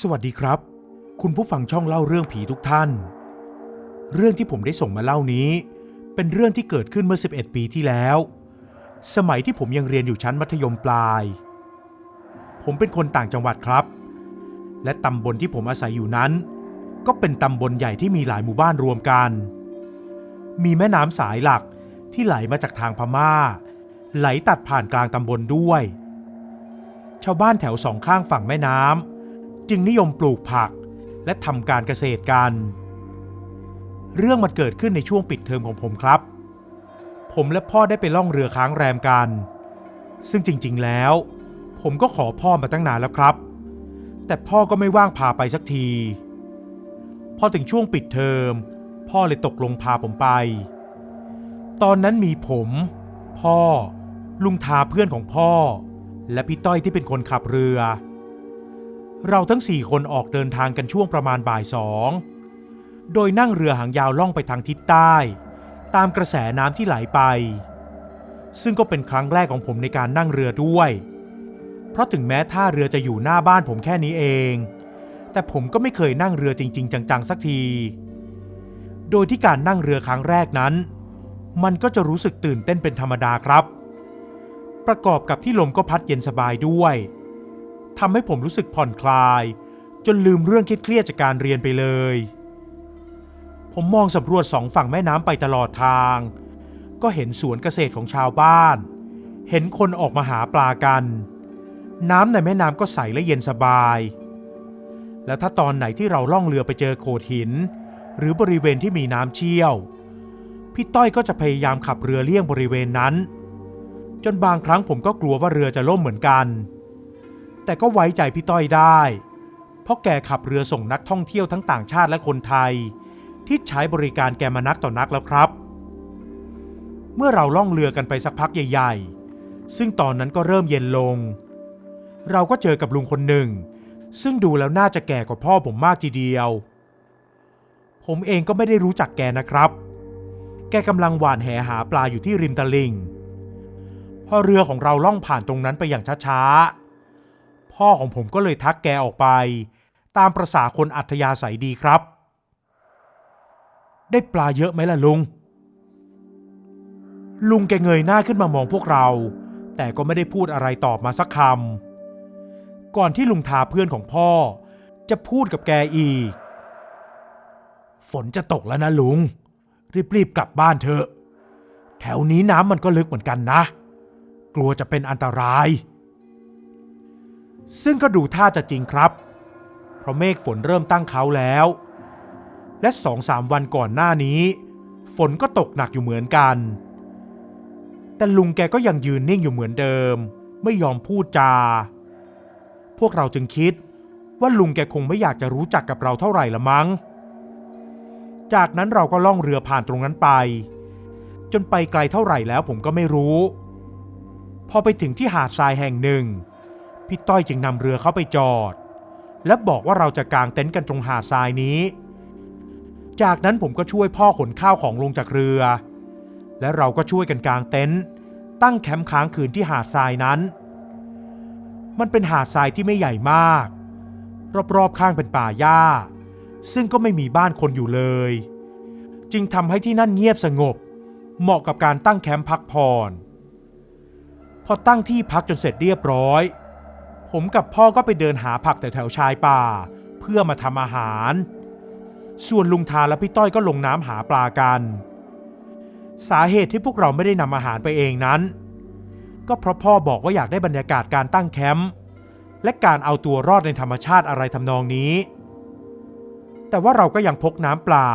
สวัสดีครับ คุณผู้ฟังช่องเล่าเรื่องผีทุกท่าน เรื่องที่ผมได้ส่งมาเล่านี้ เป็นเรื่องที่เกิดขึ้นเมื่อ 11 ปีที่แล้ว สมัยที่ผมยังเรียนอยู่ชั้นมัธยมปลาย ผมเป็นคนต่างจังหวัดครับ และตำบลที่ผมอาศัยอยู่นั้น ก็เป็นตำบลใหญ่ที่มีหลายหมู่บ้านรวมกัน มีแม่น้ำสายหลักที่ไหลมาจากทางพม่า ไหลตัดผ่านกลางตำบลด้วย ชาวบ้านแถวสองข้างฝั่งแม่น้ำ จึงนิยมปลูกผักและทำการเกษตรกัน เรื่องมันเกิดขึ้นในช่วงปิดเทอมของผมครับ ผมและพ่อได้ไปล่องเรือค้างแรมกัน ซึ่งจริงๆแล้ว ผมก็ขอพ่อมาตั้งนานแล้วครับ แต่พ่อก็ไม่ว่างพาไปสักที พอถึงช่วงปิดเทอม พ่อเลยตกลงพาผมไป ตอนนั้นมีผม พ่อ ลุงทาเพื่อนของพ่อ และพี่ต้อยที่เป็นคนขับเรือ เราทั้งสี่คนออกเดินทางกันช่วงประมาณบ่ายสอง โดยนั่งเรือหางยาวล่องไปทางทิศใต้ ตามกระแสน้ำที่ไหลไป ซึ่งก็เป็นครั้งแรกของผมในการนั่งเรือด้วย เพราะถึงแม้ท่าเรือจะอยู่หน้าบ้านผมแค่นี้เอง แต่ผมก็ไม่เคยนั่งเรือจริง ๆ จังๆสักที โดยที่การนั่งเรือครั้งแรกนั้น มันก็จะรู้สึกตื่นเต้นเป็นธรรมดาครับ ประกอบกับที่ลมก็พัดเย็นสบายด้วย ทำให้ผมรู้สึกผ่อนคลาย จนลืมเรื่องเครียดจากการเรียนไปเลย ผมมองสำรวจสองฝั่งแม่น้ำไปตลอดทาง ก็เห็นสวนเกษตรของชาวบ้าน เห็นคนออกมาหาปลากัน น้ำในแม่น้ำก็ใสและเย็นสบาย แล้วถ้าตอนไหนที่เราล่องเรือไปเจอโขดหิน หรือบริเวณที่มีน้ำเชี่ยว พี่ต้อยก็จะพยายามขับเรือเลี่ยงบริเวณนั้น จนบางครั้งผมก็กลัวว่าเรือจะล่มเหมือนกัน แต่ก็ไว้ใจพี่ต้อยได้ เพราะแกขับเรือส่งนักท่องเที่ยวทั้งต่างชาติและคนไทย ที่ใช้บริการแกมานักต่อนักแล้วครับ เมื่อเราล่องเรือกันไปสักพักใหญ่ ๆ ซึ่งตอนนั้นก็เริ่มเย็นลง เราก็เจอกับลุงคนหนึ่ง ซึ่งดูแล้วน่าจะแก่กว่าพ่อผมมากทีเดียว ผมเองก็ไม่ได้รู้จักแกนะครับ แกกำลังหว่านแหหาปลาอยู่ที่ริมตลิ่งพอเรือของเราล่องผ่านตรงนั้นไปอย่างช้าๆ พ่อของผมก็เลยทักแกออกไป ตามประษาคนอัธยาศัยดีครับ ได้ปลาเยอะไหมล่ะลุง ลุงแกเงยหน้าขึ้นมามองพวกเรา แต่ก็ไม่ได้พูดอะไรตอบมาสักคำ ก่อนที่ลุงทาเพื่อนของพ่อ จะพูดกับแกอีก ฝนจะตกแล้วนะลุง รีบๆกลับบ้านเถอะ แถวนี้น้ำมันก็ลึกเหมือนกันนะ กลัวจะเป็นอันตราย ซึ่งก็ดูท่าจะจริงครับ เพราะเมฆฝนเริ่มตั้งเขาแล้ว และสองสามวันก่อนหน้านี้ ฝนก็ตกหนักอยู่เหมือนกัน แต่ลุงแกก็ยังยืนนิ่งอยู่เหมือนเดิม ไม่ยอมพูดจา พวกเราจึงคิดว่าลุงแกคงไม่อยากจะรู้จักกับเราเท่าไหร่ละมั้ง จากนั้นเราก็ล่องเรือผ่านตรงนั้นไป จนไปไกลเท่าไหร่แล้วผมก็ไม่รู้ พอไปถึงที่หาดทรายแห่งหนึ่ง พี่ต้อยจึงนำเรือเข้าไปจอด และบอกว่าเราจะกางเต็นท์กันตรงหาดทรายนี้ จากนั้นผมก็ช่วยพ่อขนข้าวของลงจากเรือ และเราก็ช่วยกันกางเต็นท์ตั้งแคมป์ค้างคืนที่หาดทรายนั้น มันเป็นหาดทรายที่ไม่ใหญ่มาก รอบๆข้างเป็นป่าหญ้า ซึ่งก็ไม่มีบ้านคนอยู่เลย จึงทำให้ที่นั่นเงียบสงบ เหมาะกับการตั้งแคมป์พักผ่อนพอตั้งที่พักจนเสร็จเรียบร้อย ผมกับพ่อก็ไปเดินหาผักแต่แถวชายป่า เพื่อมาทำอาหาร ส่วนลุงทาและพี่ต้อยก็ลงน้ำหาปลากัน สาเหตุที่พวกเราไม่ได้นำอาหารไปเองนั้น ก็เพราะพ่อบอกว่าอยากได้บรรยากาศการตั้งแคมป์และการเอาตัวรอดในธรรมชาติอะไรทำนองนี้ แต่ว่าเราก็ยังพกน้ำเปล่า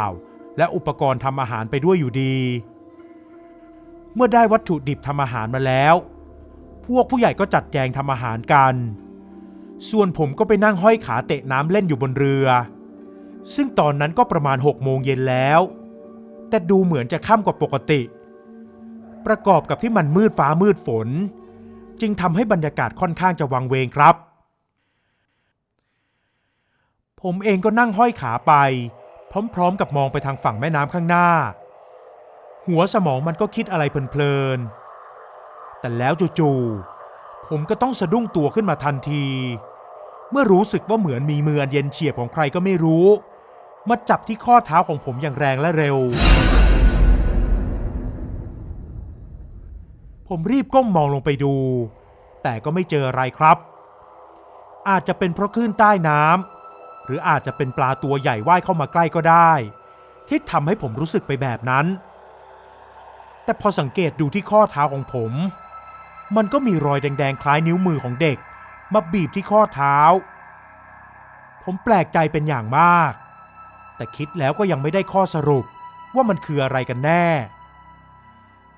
และอุปกรณ์ทำอาหารไปด้วยอยู่ดี เมื่อได้วัตถุดิบทำอาหารมาแล้ว พวกผู้ใหญ่ก็จัดแจงทำอาหารกัน ส่วนผมก็ไปนั่งห้อยขาเตะน้ำเล่นอยู่บนเรือ ซึ่งตอนนั้นก็ประมาณ6โมงเย็นแล้ว แต่ดูเหมือนจะค่ำกว่าปกติ ประกอบกับที่มันมืดฟ้ามืดฝน จึงทำให้บรรยากาศค่อนข้างจะวังเวงครับ ผมเองก็นั่งห้อยขาไป พร้อมๆ กับมองไปทางฝั่งแม่น้ำข้างหน้า หัวสมองมันก็คิดอะไรเพลินๆ แต่แล้วจู่ๆผมก็ต้องสะดุ้งตัวขึ้นมาทันที เมื่อรู้สึกว่าเหมือนมีมืออันเย็นเฉียบของใครก็ไม่รู้ มาจับที่ข้อเท้าของผมอย่างแรงและเร็ว ผมรีบก้มมองลงไปดู แต่ก็ไม่เจออะไรครับ อาจจะเป็นเพราะคลื่นใต้น้ำหรืออาจจะเป็นปลาตัวใหญ่ว่ายเข้ามาใกล้ก็ได้ ที่ทำให้ผมรู้สึกไปแบบนั้น แต่พอสังเกตดูที่ข้อเท้าของผม มันก็มีรอยแดงๆ คล้ายนิ้วมือของเด็ก มาบีบที่ข้อเท้า ผมแปลกใจเป็นอย่างมาก แต่คิดแล้วก็ยังไม่ได้ข้อสรุปว่ามันคืออะไรกันแน่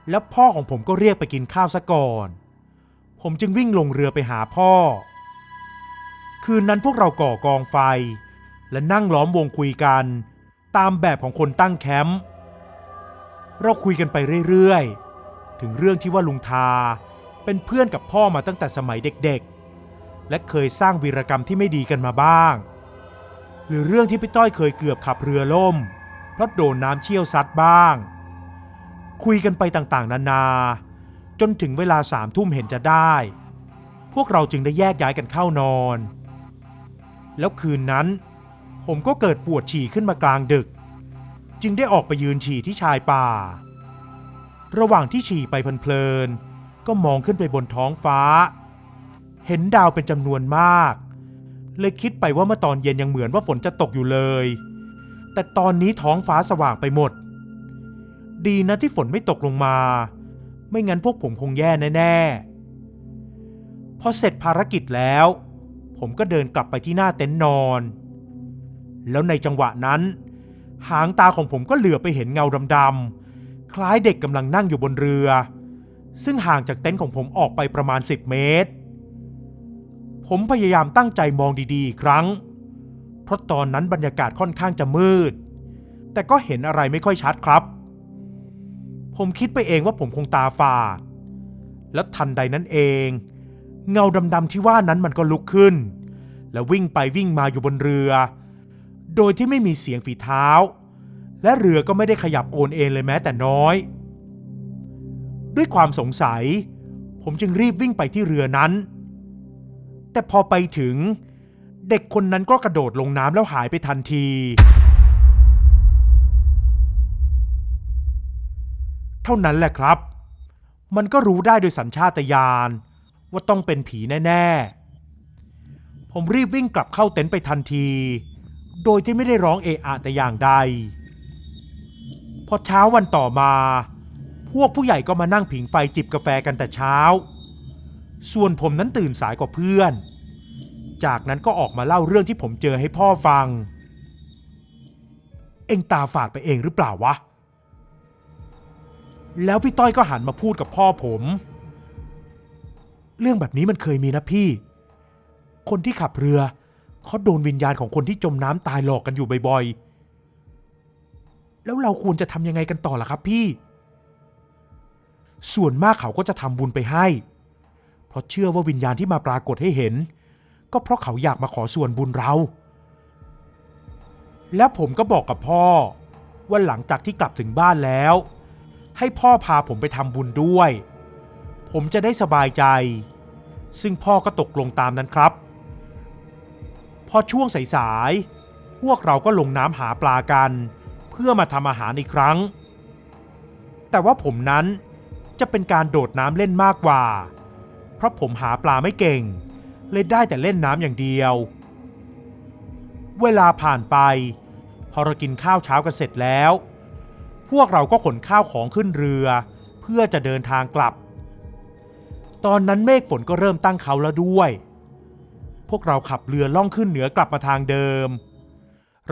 แล้วพ่อของผมก็เรียกไปกินข้าวซะก่อน ผมจึงวิ่งลงเรือไปหาพ่อ คืนนั้นพวกเราก่อกองไฟ และนั่งล้อมวงคุยกัน ตามแบบของคนตั้งแคมป์ เราคุยกันไปเรื่อยๆ ถึงเรื่องที่ว่าลุงทา เป็นเพื่อนกับพ่อมาตั้งแต่สมัยเด็กๆ และเคยสร้างวีรกรรมที่ไม่ดีกันมาบ้าง หรือเรื่องที่พี่ต้อยเคยเกือบขับเรือล่ม เพราะโดนน้ำเชี่ยวซัดบ้าง คุยกันไปต่างๆ นานา จนถึงเวลาสามทุ่มเห็นจะได้ พวกเราจึงได้แยกย้ายกันเข้านอน แล้วคืนนั้น ผมก็เกิดปวดฉี่ขึ้นมากลางดึก จึงได้ออกไปยืนฉี่ที่ชายป่า ระหว่างที่ฉี่ไปเพลินๆ ก็มองขึ้นไปบนท้องฟ้า เห็นดาวเป็นจำนวนมาก เลยคิดไปว่าเมื่อตอนเย็นยังเหมือนว่าฝนจะตกอยู่เลย แต่ตอนนี้ท้องฟ้าสว่างไปหมด ดีนะที่ฝนไม่ตกลงมา ไม่งั้นพวกผมคงแย่แน่ๆ พอเสร็จภารกิจแล้ว ผมก็เดินกลับไปที่หน้าเต็นท์นอน แล้วในจังหวะนั้น หางตาของผมก็เหลือไปเห็นเงาดำๆคล้ายเด็กกำลังนั่งอยู่บนเรือ ซึ่งห่างจากเต็นท์ของผมออกไปประมาณ 10 เมตร ผมพยายามตั้งใจมองดีๆอีกครั้ง เพราะตอนนั้นบรรยากาศค่อนข้างจะมืด แต่ก็เห็นอะไรไม่ค่อยชัดครับ ผมคิดไปเองว่าผมคงตาฝาด และทันใดนั้นเอง เงาดำๆที่ว่านั้นมันก็ลุกขึ้น แล้ววิ่งไปวิ่งมาอยู่บนเรือ โดยที่ไม่มีเสียงฝีเท้า และเรือก็ไม่ได้ขยับโอนเอ็นเลยแม้แต่น้อย ด้วยความสงสัย ผมจึงรีบวิ่งไปที่เรือนั้น แต่พอไปถึง เด็กคนนั้นก็กระโดดลงน้ำแล้วหายไปทันที เท่านั้นแหละครับ มันก็รู้ได้โดยสัญชาตญาณว่าต้องเป็นผีแน่ ๆ ผมรีบวิ่งกลับเข้าเต็นท์ไปทันที โดยที่ไม่ได้ร้องเอะอะแต่อย่างใด พอเช้าวันต่อมา พวกผู้ใหญ่ก็มานั่งผิงไฟจิบกาแฟกันแต่เช้า ส่วนผมนั้นตื่นสายกว่าเพื่อน จากนั้นก็ออกมาเล่าเรื่องที่ผมเจอให้พ่อฟัง เอ็งตาฝาดไปเองหรือเปล่าวะ แล้วพี่ต้อยก็หันมาพูดกับพ่อผม เรื่องแบบนี้มันเคยมีนะพี่ คนที่ขับเรือเขาโดนวิญญาณของคนที่จมน้ำตายหลอกกันอยู่บ่อยๆ แล้วเราควรจะทำยังไงกันต่อล่ะครับพี่ ส่วนมากเขาก็จะทำบุญไปให้ เพราะเชื่อว่าวิญญาณที่มาปรากฏให้เห็น ก็เพราะเขาอยากมาขอส่วนบุญเรา แล้วผมก็บอกกับพ่อ ว่าหลังจากที่กลับถึงบ้านแล้ว ให้พ่อพาผมไปทำบุญด้วย ผมจะได้สบายใจ ซึ่งพ่อก็ตกลงตามนั้นครับ พอช่วงสายๆพวกเราก็ลงน้ำหาปลากัน เพื่อมาทำอาหารอีกครั้ง แต่ว่าผมนั้น จะเป็นการโดดน้ำเล่นมากกว่า เพราะผมหาปลาไม่เก่ง เลยได้แต่เล่นน้ำอย่างเดียว เวลาผ่านไป พอเรากินข้าวเช้ากันเสร็จแล้ว พวกเราก็ขนข้าวของขึ้นเรือ เพื่อจะเดินทางกลับ ตอนนั้นเมฆฝนก็เริ่มตั้งเขาแล้วด้วย พวกเราขับเรือล่องขึ้นเหนือกลับมาทางเดิม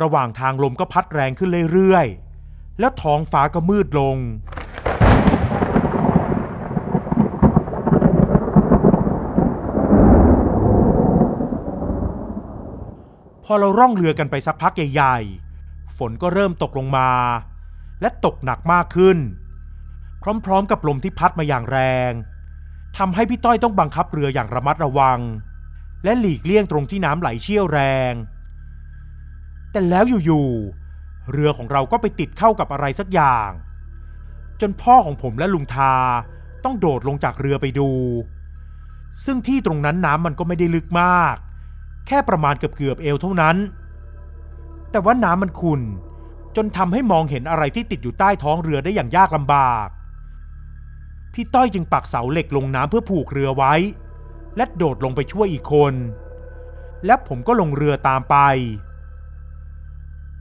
ระหว่างทางลมก็พัดแรงขึ้นเรื่อยๆ แล้วท้องฟ้าก็มืดลง อเราร่องเรือกันไปสักพักใหญ่ๆ ฝนก็เริ่มตกลงมา และตกหนักมากขึ้น พร้อมๆกับลมที่พัดมาอย่างแรงทำให้พี่ต้อยต้องบังคับเรืออย่างระมัดระวัง และหลีกเลี่ยงตรงที่น้ำไหลเชี่ยวแรง แต่แล้วอยู่ๆเรือของเราก็ไปติดเข้ากับอะไรสักอย่าง จนพ่อของผมและลุงทาต้องโดดลงจากเรือไปดู ซึ่งที่ตรงนั้นน้ำมันก็ไม่ได้ลึกมาก แค่ประมาณเกือบเกือบเอวเท่านั้น แต่ว่าน้ำมันขุ่นจนทำให้มองเห็นอะไรที่ติดอยู่ใต้ท้องเรือได้อย่างยากลำบาก พี่ต้อยจึงปักเสาเหล็กลงน้ำเพื่อผูกเรือไว้ และโดดลงไปช่วยอีกคน และผมก็ลงเรือตามไป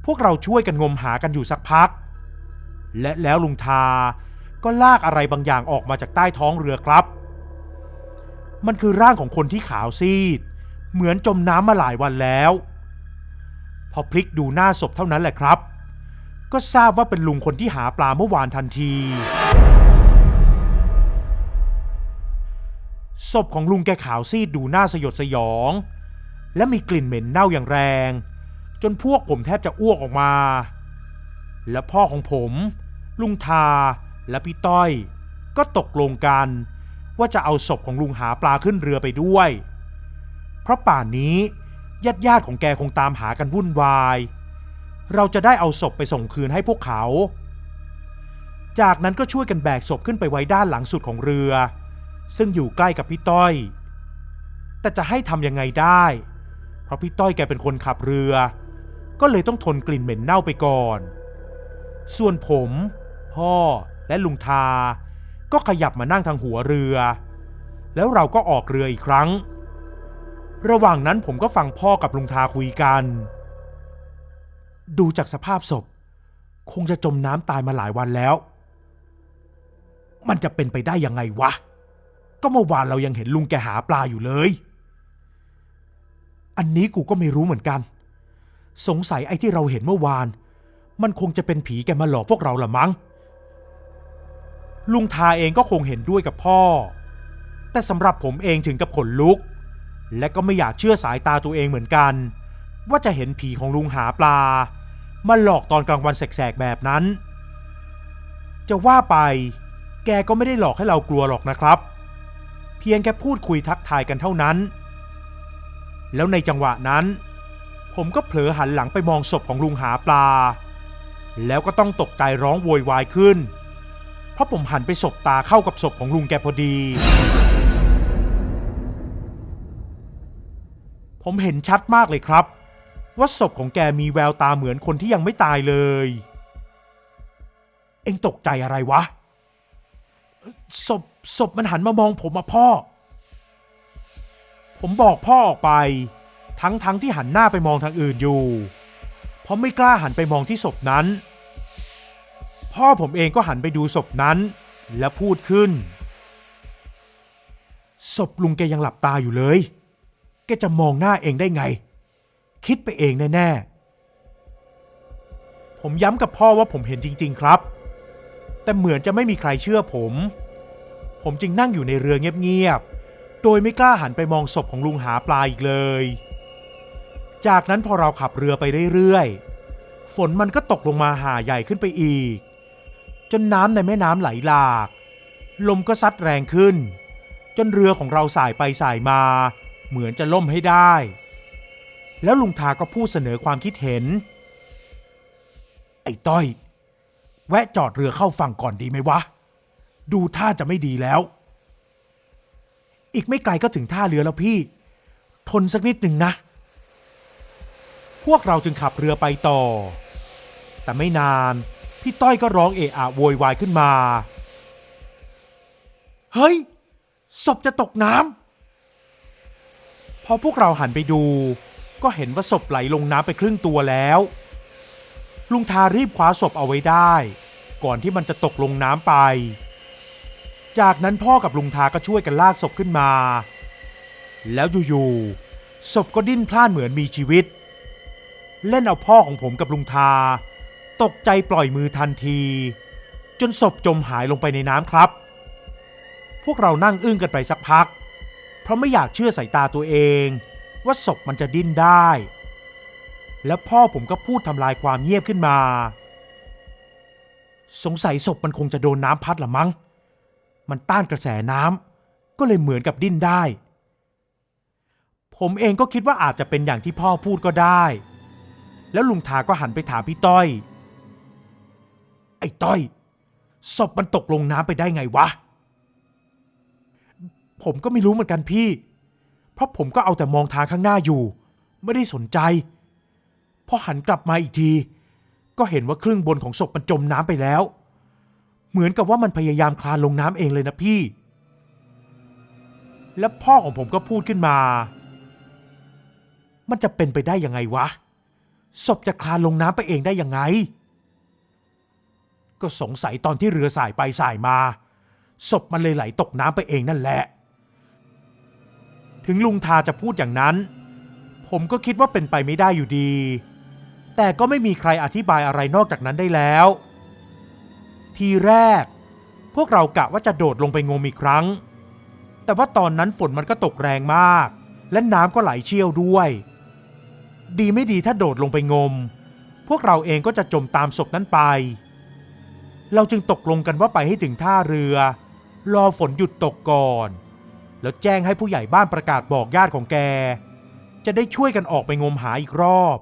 พวกเราช่วยกันงมหากันอยู่สักพัก และแล้วลุงทาก็ลากอะไรบางอย่างออกมาจากใต้ท้องเรือครับ มันคือร่างของคนที่ขาวซีด เหมือนจมน้ำมาหลายวันแล้ว พอพลิกดูหน้าศพเท่านั้นแหละครับ ก็ทราบว่าเป็นลุงคนที่หาปลาเมื่อวานทันทีศพของลุงแกขาวซีดดูน่าสยดสยอง และมีกลิ่นเหม็นเน่าอย่างแรง จนพวกผมแทบจะอ้วกออกมา และพ่อของผม ลุงทาและพี่ต้อย ก็ตกลงกัน ว่าจะเอาศพของลุงหาปลาขึ้นเรือไปด้วย ราะป่านนี้ญาติญาติๆของแกคงตามหากันวุ่นวาย เราจะได้เอาศพไปส่งคืนให้พวกเขา จากนั้นก็ช่วยกันแบกศพขึ้นไปไว้ด้านหลังสุดของเรือ ซึ่งอยู่ใกล้กับพี่ต้อย แต่จะให้ทำยังไงได้ เพราะพี่ต้อยแกเป็นคนขับเรือ ก็เลยต้องทนกลิ่นเหม็นเน่าไปก่อน ส่วนผม พ่อและลุงทา ก็ขยับมานั่งทางหัวเรือ แล้วเราก็ออกเรืออีกครั้ง ระหว่างนั้นผมก็ฟังพ่อกับลุงทาคุยกัน ดูจากสภาพศพ คงจะจมน้ำตายมาหลายวันแล้ว มันจะเป็นไปได้ยังไงวะ ก็เมื่อวานเรายังเห็นลุงแกหาปลาอยู่เลย อันนี้กูก็ไม่รู้เหมือนกัน สงสัยไอ้ที่เราเห็นเมื่อวาน มันคงจะเป็นผีแกมาหลอกพวกเราละมั้ง ลุงทาเองก็คงเห็นด้วยกับพ่อ แต่สำหรับผมเองถึงกับขนลุก และก็ไม่อยากเชื่อสายตาตัวเองเหมือนกัน ว่าจะเห็นผีของลุงหาปลามาหลอกตอนกลางวันแสกๆแบบนั้น จะว่าไป แกก็ไม่ได้หลอกให้เรากลัวหรอกนะครับ เพียงแค่พูดคุยทักทายกันเท่านั้น แล้วในจังหวะนั้น ผมก็เผลอหันหลังไปมองศพของลุงหาปลา แล้วก็ต้องตกใจร้องโวยวายขึ้น เพราะผมหันไปสบตาเข้ากับศพของลุงแกพอดี ผมเห็นชัดมากเลยครับ ว่าศพของแกมีแววตาเหมือนคนที่ยังไม่ตายเลย เอ็งตกใจอะไรวะ ศพศพมันหันมามองผมอะพ่อ ผมบอกพ่อออกไป ทั้งทั้งที่หันหน้าไปมองทางอื่นอยู่ เพราะไม่กล้าหันไปมองที่ศพนั้น พ่อผมเองก็หันไปดูศพนั้น และพูดขึ้น ศพลุงแกยังหลับตาอยู่เลย แกจะมองหน้าเองได้ไง คิดไปเองแน่ๆ ผมย้ำกับพ่อว่าผมเห็นจริง ๆ ครับ แต่เหมือนจะไม่มีใครเชื่อผม ผมจึงนั่งอยู่ในเรือเงียบๆ โดยไม่กล้าหันไปมองศพของลุงหาปลาอีกเลย จากนั้นพอเราขับเรือไปเรื่อยๆ ฝนมันก็ตกลงมาหาใหญ่ขึ้นไปอีก จนน้ำในแม่น้ำไหลหลาก ลมก็ซัดแรงขึ้น จนเรือของเราสายไปสายมา เหมือนจะล่มให้ได้ แล้วลุงทาก็พูดเสนอความคิดเห็น ไอ้ต้อย แวะจอดเรือเข้าฝั่งก่อนดีไหมวะ ดูท่าจะไม่ดีแล้ว อีกไม่ไกลก็ถึงท่าเรือแล้วพี่ ทนสักนิดหนึ่งนะ พวกเราจึงขับเรือไปต่อ แต่ไม่นาน พี่ต้อยก็ร้องเอะอะโวยวายขึ้นมา เฮ้ยศพจะตกน้ำ พอพวกเราหันไปดู ก็เห็นว่าศพไหลลงน้ำไปครึ่งตัวแล้ว ลุงทารีบคว้าศพเอาไว้ได้ ก่อนที่มันจะตกลงน้ำไป จากนั้นพ่อกับลุงทาก็ช่วยกันลากศพขึ้นมา แล้วอยู่ๆศพก็ดิ้นพล่านเหมือนมีชีวิต เล่นเอาพ่อของผมกับลุงทา ตกใจปล่อยมือทันที จนศพจมหายลงไปในน้ำครับ พวกเรานั่งอึ้งกันไปสักพัก ราะไม่อยากเชื่อสายตาตัวเอง ว่าศพมันจะดิ้นได้ แล้วพ่อผมก็พูดทำลายความเงียบขึ้นมา สงสัยศพมันคงจะโดนน้ำพัดละมั้ง มันต้านกระแสน้ำก็เลยเหมือนกับดิ้นได้ ผมเองก็คิดว่าอาจจะเป็นอย่างที่พ่อพูดก็ได้ แล้วลุงทาก็หันไปถามพี่ต้อย ไอ้ต้อยศพมันตกลงน้ำไปได้ไงวะ ผมก็ไม่รู้เหมือนกันพี่ เพราะผมก็เอาแต่มองทางข้างหน้าอยู่ ไม่ได้สนใจ พอหันกลับมาอีกที ก็เห็นว่าครึ่งบนของศพมันจมน้ำไปแล้ว เหมือนกับว่ามันพยายามคลานลงน้ำเองเลยนะพี่ แล้วพ่อของผมก็พูดขึ้นมา มันจะเป็นไปได้ยังไงวะ ศพจะคลานลงน้ำไปเองได้ยังไง ก็สงสัยตอนที่เรือสายไปสายมาศพมันเลยไหลตกน้ำไปเองนั่นแหละ ถึงลุงทาจะพูดอย่างนั้น ผมก็คิดว่าเป็นไปไม่ได้อยู่ดี แต่ก็ไม่มีใครอธิบายอะไรนอกจากนั้นได้แล้ว ทีแรก พวกเรากะว่าจะโดดลงไปงมอีกครั้ง แต่ว่าตอนนั้นฝนมันก็ตกแรงมาก และน้ำก็ไหลเชี่ยวด้วย ดีไม่ดีถ้าโดดลงไปงม พวกเราเองก็จะจมตามศพนั้นไป เราจึงตกลงกันว่าไปให้ถึงท่าเรือ รอฝนหยุดตกก่อน แล้วแจ้งให้ผู้ใหญ่บ้านประกาศบอกญาติของแก จะได้ช่วยกันออกไปงมหาอีกรอบ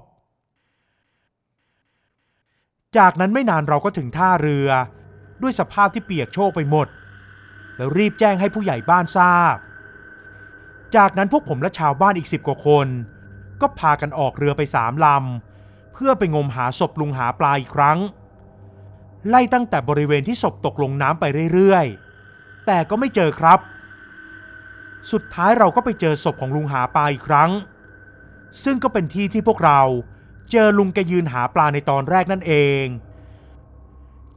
จากนั้นไม่นานเราก็ถึงท่าเรือ ด้วยสภาพที่เปียกโชกไปหมด แล้วรีบแจ้งให้ผู้ใหญ่บ้านทราบ จากนั้นพวกผมและชาวบ้านอีกสิบกว่าคน ก็พากันออกเรือไปสามลำ เพื่อไปงมหาศพลุงหาปลาอีกครั้ง ไล่ตั้งแต่บริเวณที่ศพตกลงน้ำไปเรื่อยๆ แต่ก็ไม่เจอครับ สุดท้ายเราก็ไปเจอศพของลุงหาปลาอีกครั้ง ซึ่งก็เป็นที่ที่พวกเราเจอลุงแกยืนหาปลาในตอนแรกนั่นเอง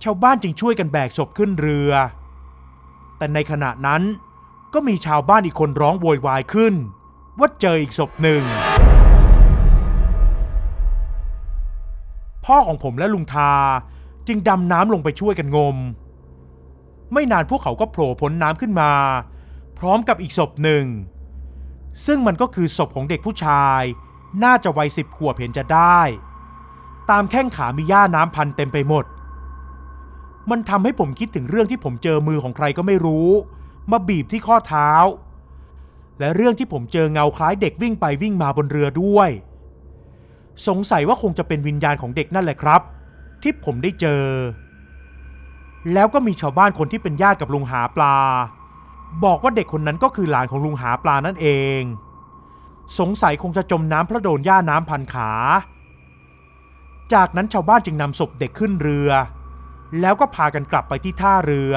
ชาวบ้านจึงช่วยกันแบกศพขึ้นเรือ แต่ในขณะนั้นก็มีชาวบ้านอีกคนร้องโวยวายขึ้น ว่าเจออีกศพหนึ่ง พ่อของผมและลุงทาจึงดำน้ำลงไปช่วยกันงม ไม่นานพวกเขาก็โผล่พ้นน้ำขึ้นมา พร้อมกับอีกศพหนึ่ง ซึ่งมันก็คือศพของเด็กผู้ชาย น่าจะวัยสิบขวบเห็นจะได้ ตามแข้งขามีหญ้าน้ำพันเต็มไปหมด มันทำให้ผมคิดถึงเรื่องที่ผมเจอมือของใครก็ไม่รู้ มาบีบที่ข้อเท้า และเรื่องที่ผมเจอเงาคล้ายเด็กวิ่งไปวิ่งมาบนเรือด้วย สงสัยว่าคงจะเป็นวิญญาณของเด็กนั่นแหละครับ ที่ผมได้เจอ แล้วก็มีชาวบ้านคนที่เป็นญาติกับลุงหาปลา บอกว่าเด็กคนนั้นก็คือหลานของลุงหาปลานั่นเอง สงสัยคงจะจมน้ำเพราะโดนหญ้าน้ำพันขา จากนั้นชาวบ้านจึงนำศพเด็กขึ้นเรือ แล้วก็พากันกลับไปที่ท่าเรือ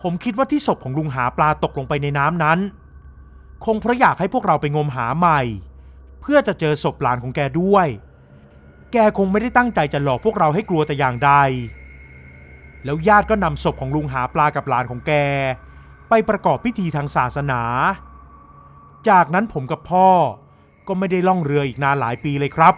ผมคิดว่าที่ศพของลุงหาปลาตกลงไปในน้ำนั้น คงเพราะอยากให้พวกเราไปงมหาใหม่ เพื่อจะเจอศพหลานของแกด้วย แกคงไม่ได้ตั้งใจจะหลอกพวกเราให้กลัวแต่อย่างใด แล้วญาติก็นำศพของลุงหาปลากับหลานของแก ไปประกอบพิธีทางศาสนา จากนั้นผมกับพ่อก็ไม่ได้ล่องเรืออีกนานหลายปีเลยครับ